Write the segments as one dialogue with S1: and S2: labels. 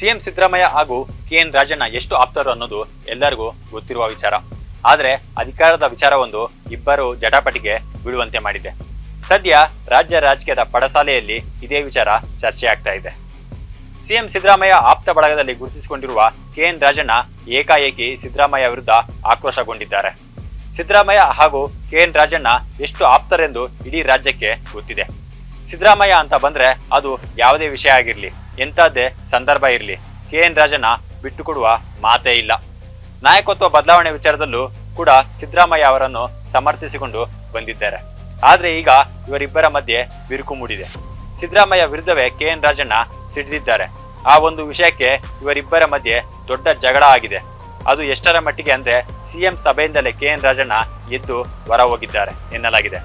S1: CM Siddaramaiah ಹಾಗೂ K N Rajanna ಎಷ್ಟು ಆಪ್ತರು ಅನ್ನೋದು ಎಲ್ಲರಿಗೂ ಗೊತ್ತಿರುವ ವಿಚಾರ. ಆದ್ರೆ ಅಧಿಕಾರದ ವಿಚಾರವೊಂದು ಇಬ್ಬರು ಜಟಾಪಟಿಗೆ ಬೀಳುವಂತೆ ಮಾಡಿದೆ. ಸದ್ಯ ರಾಜ್ಯ ರಾಜಕೀಯದ ಪಡಸಾಲೆಯಲ್ಲಿ ಇದೇ ವಿಚಾರ ಚರ್ಚೆ ಆಗ್ತಾ ಇದೆ. ಸಿಎಂ ಸಿದ್ದರಾಮಯ್ಯ ಆಪ್ತ ಬಳಗದಲ್ಲಿ ಗುರುತಿಸಿಕೊಂಡಿರುವ ಕೆಎನ್ ರಾಜಣ್ಣ ಏಕಾಏಕಿ ಸಿದ್ದರಾಮಯ್ಯ ವಿರುದ್ಧ ಆಕ್ರೋಶಗೊಂಡಿದ್ದಾರೆ. ಸಿದ್ದರಾಮಯ್ಯ ಹಾಗೂ ಕೆಎನ್ ರಾಜಣ್ಣ ಎಷ್ಟು ಆಪ್ತರೆಂದು ಇಡೀ ರಾಜ್ಯಕ್ಕೆ ಗೊತ್ತಿದೆ. ಸಿದ್ದರಾಮಯ್ಯ ಅಂತ ಬಂದ್ರೆ ಅದು ಯಾವುದೇ ವಿಷಯ ಆಗಿರ್ಲಿ ಎಂತದ್ದೇ ಸಂದರ್ಭ ಇರಲಿ. ಕೆಎನ್ ರಾಜಣ್ಣ ಬಿಟ್ಟುಕೊಡುವ ಮಾತೇ ಇಲ್ಲ. ನಾಯಕತ್ವ ಬದಲಾವಣೆ ವಿಚಾರದಲ್ಲೂ ಕೂಡ ಸಿದ್ದರಾಮಯ್ಯ ಅವರನ್ನು ಸಮರ್ಥಿಸಿಕೊಂಡು ಬಂದಿದ್ದಾರೆ. ಆದ್ರೆ ಈಗ ಇವರಿಬ್ಬರ ಮಧ್ಯೆ ಬಿರುಕು ಮೂಡಿದೆ. ಸಿದ್ದರಾಮಯ್ಯ ವಿರುದ್ಧವೇ ಕೆ ಎನ್ ರಾಜಣ್ಣ ಸಿಡಿದಿದ್ದಾರೆ. ಆ ಒಂದು ವಿಷಯಕ್ಕೆ ಇವರಿಬ್ಬರ ಮಧ್ಯೆ ದೊಡ್ಡ ಜಗಳ ಆಗಿದೆ. ಅದು ಎಷ್ಟರ ಮಟ್ಟಿಗೆ ಅಂದ್ರೆ ಸಿಎಂ ಸಭೆಯಿಂದಲೇ ಕೆ ಎನ್ ರಾಜಣ್ಣ ಎದ್ದು ಹೊರ ಹೋಗಿದ್ದಾರೆ ಎನ್ನಲಾಗಿದೆ.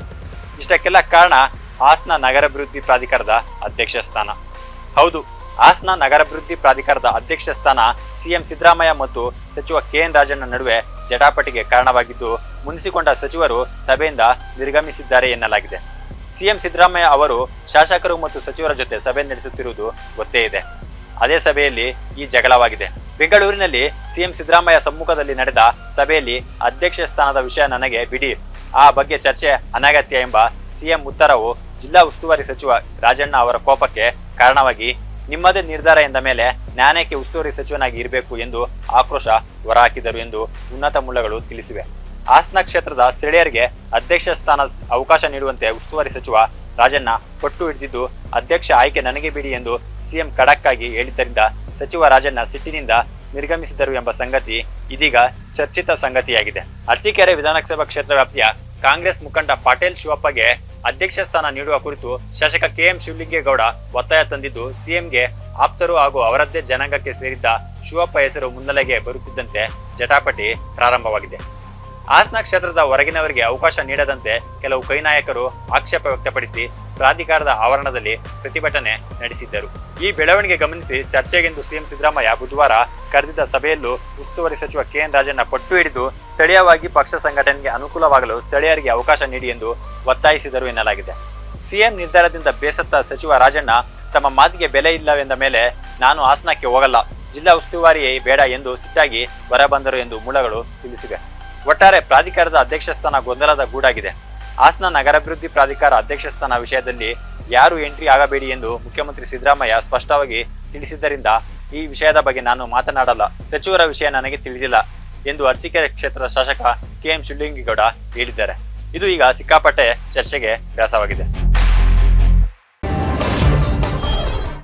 S1: ಇಷ್ಟಕ್ಕೆಲ್ಲ ಕಾರಣ ಹಾಸನ ನಗರಾಭಿವೃದ್ಧಿ ಪ್ರಾಧಿಕಾರದ ಅಧ್ಯಕ್ಷ ಸ್ಥಾನ. ಹೌದು ಹಾಸನ ನಗರಾಭಿವೃದ್ಧಿ ಪ್ರಾಧಿಕಾರದ ಅಧ್ಯಕ್ಷ ಸ್ಥಾನ ಸಿಎಂ ಸಿದ್ದರಾಮಯ್ಯ ಮತ್ತು ಸಚಿವ ಕೆಎನ್ ರಾಜಣ್ಣ ನಡುವೆ ಜಟಾಪಟಿಗೆ ಕಾರಣವಾಗಿದ್ದು, ಮುನಿಸಿಕೊಂಡ ಸಚಿವರು ಸಭೆಯಿಂದ ನಿರ್ಗಮಿಸಿದ್ದಾರೆ ಎನ್ನಲಾಗಿದೆ. ಸಿಎಂ ಸಿದ್ದರಾಮಯ್ಯ ಅವರು ಶಾಸಕರು ಮತ್ತು ಸಚಿವರ ಜೊತೆ ಸಭೆ ನಡೆಸುತ್ತಿರುವುದು ಗೊತ್ತೇ ಇದೆ. ಅದೇ ಸಭೆಯಲ್ಲಿ ಈ ಜಗಳವಾಗಿದೆ. ಬೆಂಗಳೂರಿನಲ್ಲಿ ಸಿಎಂ ಸಿದ್ದರಾಮಯ್ಯ ಸಮ್ಮುಖದಲ್ಲಿ ನಡೆದ ಸಭೆಯಲ್ಲಿ ಅಧ್ಯಕ್ಷ ಸ್ಥಾನದ ವಿಷಯ ನನಗೆ ಬಿಡಿ. ಆ ಬಗ್ಗೆ ಚರ್ಚೆ ಅನಗತ್ಯ ಎಂಬ ಸಿಎಂ ಉತ್ತರವು ಜಿಲ್ಲಾ ಉಸ್ತುವಾರಿ ಸಚಿವ ರಾಜಣ್ಣ ಅವರ ಕೋಪಕ್ಕೆ ಕಾರಣವಾಗಿ ನಿಮ್ಮದೇ ನಿರ್ಧಾರ ಎಂದ ಮೇಲೆ ನ್ಯಾಯಕ್ಕೆ ಉಸ್ತುವಾರಿ ಸಚಿವನಾಗಿ ಇರಬೇಕು ಎಂದು ಆಕ್ರೋಶ ಹೊರಹಾಕಿದರು ಎಂದು ಉನ್ನತ ಮೂಲಗಳು ತಿಳಿಸಿವೆ. ಹಾಸನ ಕ್ಷೇತ್ರದ ಸ್ಥಳೀಯರಿಗೆ ಅಧ್ಯಕ್ಷ ಸ್ಥಾನ ಅವಕಾಶ ನೀಡುವಂತೆ ಉಸ್ತುವಾರಿ ಸಚಿವ ರಾಜಣ್ಣ ಪಟ್ಟು ಹಿಡಿದಿದ್ದು, ಅಧ್ಯಕ್ಷ ಆಯ್ಕೆ ನನಗೆ ಬಿಡಿ ಎಂದು ಸಿಎಂ ಖಡಕ್ ಆಗಿ ಹೇಳಿದ್ದರಿಂದ ಸಚಿವ ರಾಜಣ್ಣ ಸಿಟ್ಟಿನಿಂದ ನಿರ್ಗಮಿಸಿದರು ಎಂಬ ಸಂಗತಿ ಇದೀಗ ಚರ್ಚಿತ ಸಂಗತಿಯಾಗಿದೆ. ಅರಸೀಕೆರೆ ವಿಧಾನಸಭಾ ಕ್ಷೇತ್ರ ವ್ಯಾಪ್ತಿಯ ಕಾಂಗ್ರೆಸ್ ಮುಖಂಡ ಪಾಟೇಲ್ ಶಿವಪ್ಪಗೆ ಅಧ್ಯಕ್ಷ ಸ್ಥಾನ ನೀಡುವ ಕುರಿತು ಶಾಸಕ ಕೆಎಂ ಶಿವಲಿಂಗೇಗೌಡ ಒತ್ತಾಯ ತಂದಿದ್ದು, ಸಿಎಂಗೆ ಆಪ್ತರು ಹಾಗೂ ಅವರದ್ದೇ ಜನಾಂಗಕ್ಕೆ ಸೇರಿದ್ದ ಶಿವಪ್ಪ ಹೆಸರು ಮುನ್ನೆಲೆಗೆ ಬರುತ್ತಿದ್ದಂತೆ ಜಟಾಪಟಿ ಪ್ರಾರಂಭವಾಗಿದೆ. ಹಾಸನ ಕ್ಷೇತ್ರದ ಹೊರಗಿನವರಿಗೆ ಅವಕಾಶ ನೀಡದಂತೆ ಕೆಲವು ಕೈ ನಾಯಕರು ಆಕ್ಷೇಪ ವ್ಯಕ್ತಪಡಿಸಿ ಪ್ರಾಧಿಕಾರದ ಆವರಣದಲ್ಲಿ ಪ್ರತಿಭಟನೆ ನಡೆಸಿದ್ದರು. ಈ ಬೆಳವಣಿಗೆ ಗಮನಿಸಿ ಚರ್ಚೆಗೆಂದು ಸಿಎಂ ಸಿದ್ದರಾಮಯ್ಯ ಬುಧವಾರ ಕರೆದಿದ್ದ ಸಭೆಯಲ್ಲೂ ಉಸ್ತುವಾರಿ ಸಚಿವ ಕೆಎನ್ ರಾಜಣ್ಣ ಪಟ್ಟು ಹಿಡಿದು ಸ್ಥಳೀಯವಾಗಿ ಪಕ್ಷ ಸಂಘಟನೆಗೆ ಅನುಕೂಲವಾಗಲು ಸ್ಥಳೀಯರಿಗೆ ಅವಕಾಶ ನೀಡಿ ಎಂದು ಒತ್ತಾಯಿಸಿದರು ಎನ್ನಲಾಗಿದೆ. ಸಿಎಂ ನಿರ್ಧಾರದಿಂದ ಬೇಸತ್ತ ಸಚಿವ ರಾಜಣ್ಣ, ತಮ್ಮ ಮಾತಿಗೆ ಬೆಲೆ ಇಲ್ಲವೆಂದ ಮೇಲೆ ನಾನು ಹಾಸನಕ್ಕೆ ಹೋಗಲ್ಲ, ಜಿಲ್ಲಾ ಉಸ್ತುವಾರಿಯೇ ಬೇಡ ಎಂದು ಸಿಟ್ಟಾಗಿ ಹೊರಬಂದರು ಎಂದು ಮೂಲಗಳು ತಿಳಿಸಿವೆ. ಒಟ್ಟಾರೆ ಪ್ರಾಧಿಕಾರದ ಅಧ್ಯಕ್ಷ ಸ್ಥಾನ ಗೊಂದಲದ ಗೂಡಾಗಿದೆ. ಹಾಸನ ನಗರಾಭಿವೃದ್ಧಿ ಪ್ರಾಧಿಕಾರ ಅಧ್ಯಕ್ಷ ಸ್ಥಾನ ವಿಷಯದಲ್ಲಿ ಯಾರು ಎಂಟ್ರಿ ಆಗಬೇಡಿ ಎಂದು ಮುಖ್ಯಮಂತ್ರಿ ಸಿದ್ದರಾಮಯ್ಯ ಸ್ಪಷ್ಟವಾಗಿ ತಿಳಿಸಿದ್ದರಿಂದ ಈ ವಿಷಯದ ಬಗ್ಗೆ ನಾನು ಮಾತನಾಡಲ್ಲ. ಸಚಿವರ ವಿಷಯ ನನಗೆ ತಿಳಿದಿಲ್ಲ. ಎಂದು ಅರಸೀಕೆರೆ ಕ್ಷೇತ್ರದ ಶಾಸಕ ಕೆಎಂ ಶಿವಲಿಂಗೇಗೌಡ ಹೇಳಿದ್ದಾರೆ. ಇದು ಈಗ ಸಿಕ್ಕಾಪಟ್ಟೆ ಚರ್ಚೆಗೆ ವ್ಯಾಸವಾಗಿದೆ.